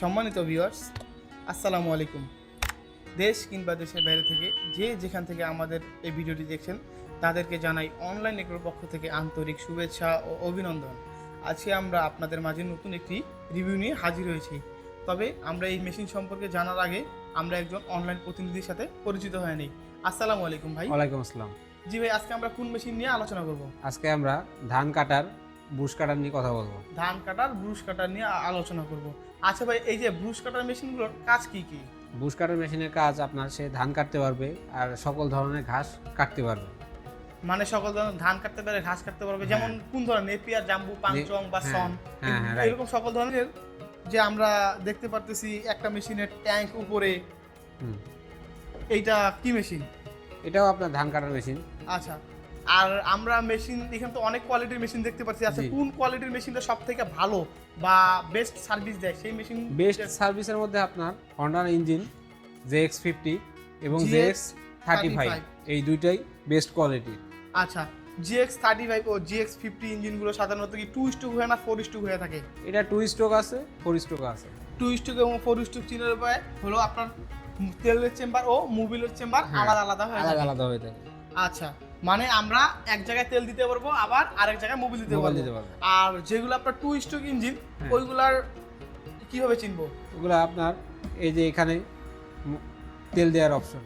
সম্মানিত ভিউয়ার্স আসসালামু আলাইকুম। দেশ কিংবা দেশের বাইরে থেকে যে যেখান থেকে আমাদের এই ভিডিওটি দেখছেন তাদেরকে জানাই অনলাইন নেটওয়ার্ক পক্ষ থেকে আন্তরিক শুভেচ্ছা ও অভিনন্দন। আজকে আমরা আপনাদের মাঝে নতুন একটি রিভিউ নিয়ে হাজির হয়েছি। তবে আমরা এই মেশিন সম্পর্কে জানার আগে আমরা একজন অনলাইন প্রতিনিধির সাথে পরিচিত হয়ে নিই। আসসালামু আলাইকুম ভাই। ওয়ালাইকুম আসসালাম। জি ভাই আজকে আমরা কোন মেশিন নিয়ে আলোচনা করব? আজকে আমরা ধান কাটার বুশ কাটার নিয়ে কথা বলব। ধান কাটার ব্রুশ কাটার নিয়ে আলোচনা করব। আচ্ছা ভাই এই যে ব্রুশ কাটার মেশিনগুলোর কাজ কি কি? বুশ কাটার মেশিনের কাজ আপনার সে ধান কাটতে পারবে আর সকল ধরনের ঘাস কাটতে পারবে। মানে সকল ধরনের ধান কাটতে পারে ঘাস কাটতে পারবে যেমন কোন ধরনের নেপিয়ার জাম্বু পাংচং বা হ্যাঁ, সন হ্যাঁ, হ্যাঁ. এরকম সকল ধরনের যে আমরা দেখতে পারতেছি একটা মেশিনের ট্যাঙ্ক উপরে। এইটা কি মেশিন? এটাও আপনার ধান কাটার মেশিন। আচ্ছা। আর আমরা মেশিন এখানে তো অনেক কোয়ালিটির মেশিন দেখতে পাচ্ছি। আচ্ছা কোন কোয়ালিটির মেশিনটা সব থেকে ভালো বা বেস্ট সার্ভিস দেয়? সেই মেশিন বেস্ট সার্ভিসের মধ্যে আপনার হন্ডার ইঞ্জিন জে এক্স ফিফটি এবং জে এক্স থার্টি ফাইভ এই দুইটাই বেস্ট কোয়ালিটি আচ্ছা জিএক্স থার্টি ফাইভ ও জিএক্স ফিফটি ইঞ্জিনগুলো সাধারণত কি টু স্ট্রোক হয়ে না ফোর স্ট্রোক হয়ে থাকে? এটা টু স্ট্রোক আছে ফোর স্ট্রোক আছে। টু স্ট্রোক এবং ফোর স্ট্রোক চিনের উপায় হলো আপনার তেলের চেম্বার ও মোবিলের চেম্বার আলাদা আলাদা হয়ে আলাদা আলাদা হয়ে থাকে। আচ্ছা মানে আমরা এক জায়গায় তেল দিতে পারব আবার আরেক জায়গায় মোবিল দিতে পারব। দিতে পারব। আর যেগুলো আপনার টু স্ট্রোক ইঞ্জিন। ওইগুলার কীভাবে চিনবো? ওগুলো আপনার এই যে এখানে তেল দেওয়ার অপশন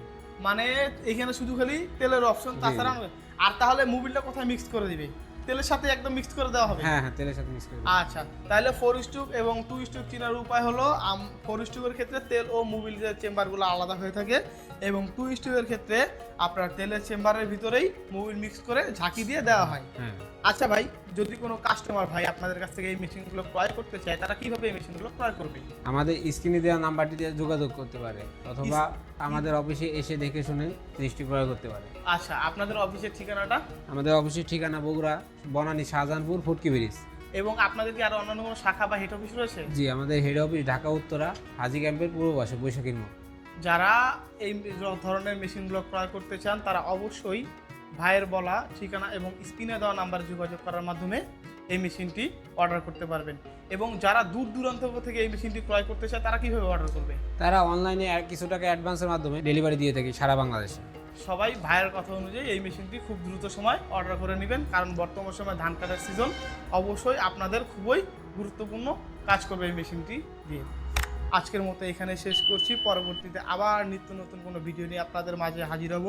মানে এখানে শুধু খালি তেলের অপশন তাছাড়া আর তাহলে মোবিলটা কোথায় মিক্স করে দিবে? তেলের সাথে একদম মিক্স করে দেওয়া হবে? হ্যাঁ হ্যাঁ তেলের সাথে মিক্স করে আচ্ছা তাহলে ফোর স্টুক এবং টু স্টুক চিনার উপায় হলো ফোর স্টুকের ক্ষেত্রে তেল ও মোবিলের চেম্বারগুলো আলাদা হয়ে থাকে এবং টু স্টুকের ক্ষেত্রে আপনার তেলের চেম্বারের ভিতরেই মোবিল মিক্স করে ঝাঁকি দিয়ে দেওয়া হয়। হ্যাঁ। আচ্ছা ভাই যদি কোনো কাস্টমার ভাই আপনাদের কাছ থেকে এই মেশিনগুলো ক্রয় করতে চায় তারা কীভাবে এই মেশিনগুলো ক্রয় করবে? আমাদের স্ক্রিনে দেওয়া নাম্বারটি দিয়ে যোগাযোগ করতে পারে অথবা আমাদের অফিসে এসে দেখে শুনে দৃষ্টি ক্রয় করতে পারে। আচ্ছা আপনাদের অফিসের ঠিকানাটা? আমাদের অফিসের ঠিকানা বগুড়া বনানী শাহজাহানপুর ফুটকি ব্রিজ। এবং আপনাদের কি আরও অন্যান্য কোনো শাখা বা হেড অফিস রয়েছে? জি আমাদের হেড অফিস ঢাকা উত্তরা হাজি ক্যাম্পের পূর্ব পাশে বৈশাখীর মোড়। যারা এই ধরনের মেশিনগুলো ক্রয় করতে চান তারা অবশ্যই ভাইয়ের বলা ঠিকানা এবং স্ক্রিনে দেওয়া নাম্বারে যোগাযোগ করার মাধ্যমে এই মেশিনটি অর্ডার করতে পারবেন। এবং যারা দূর দূরান্ত থেকে এই মেশিনটি ক্রয় করতে চায় তারা কীভাবে অর্ডার করবে? তারা অনলাইনে কিছু টাকা অ্যাডভান্সের মাধ্যমে ডেলিভারি দিয়ে থাকি সারা বাংলাদেশে। সবাই ভাইয়ের কথা অনুযায়ী এই মেশিনটি খুব দ্রুত সময় অর্ডার করে নেবেন কারণ বর্তমান সময় ধান কাটার সিজন অবশ্যই আপনাদের খুবই গুরুত্বপূর্ণ কাজ করবে এই মেশিনটি দিয়ে। আজকের মতো এখানে শেষ করছি। পরবর্তীতে আবার নিত্য নতুন কোনো ভিডিও নিয়ে আপনাদের মাঝে হাজির হব।